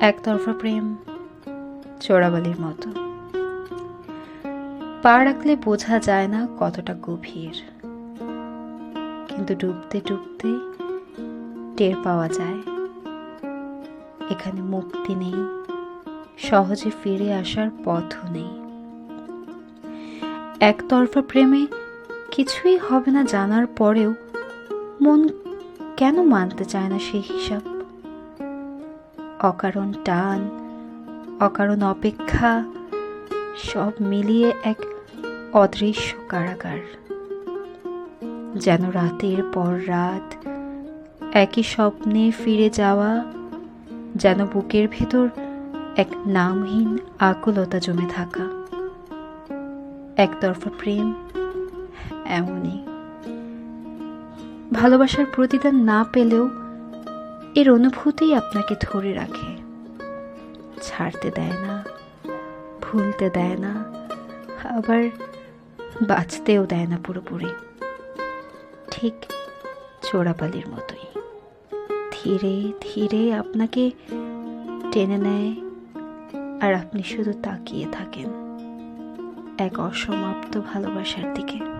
একতরফা প্রেম চোরাবালির মতো। পা রাখলে বোঝা যায় না কতটা গভীর। কিন্তু ডুবতে ডুবতে টের পাওয়া যায়। এখানে মুক্তি নেই, সহজে ফিরে আসার পথও নেই। একতরফা প্রেমে কিছুই হবে না জানার পরেও মন কেন মানতে চায় না সেই হিসাব? অকারণ টান, অকারণ অপেক্ষা, সব মিলিয়ে এক অদৃশ্য কারাগার। যেন রাতের পর রাত একই স্বপ্নে ফিরে যাওয়া, যেন বুকের ভেতর এক নামহীন আকুলতা জমে থাকা। একতরফা প্রেম এমনই। ভালোবাসার প্রতিদান না পেলেও এর অনুভূতিই আপনাকে ধরে রাখে। ছাড়তে দেয় না, ভুলতে দেয় না, আবার বাঁচতেও দেয় না পুরোপুরি। ঠিক চোরাপালির মতোই। ধীরে ধীরে আপনাকে টেনে নেয় আর আপনি শুধু তাকিয়ে থাকেন এক অসমাপ্ত ভালোবাসার দিকে।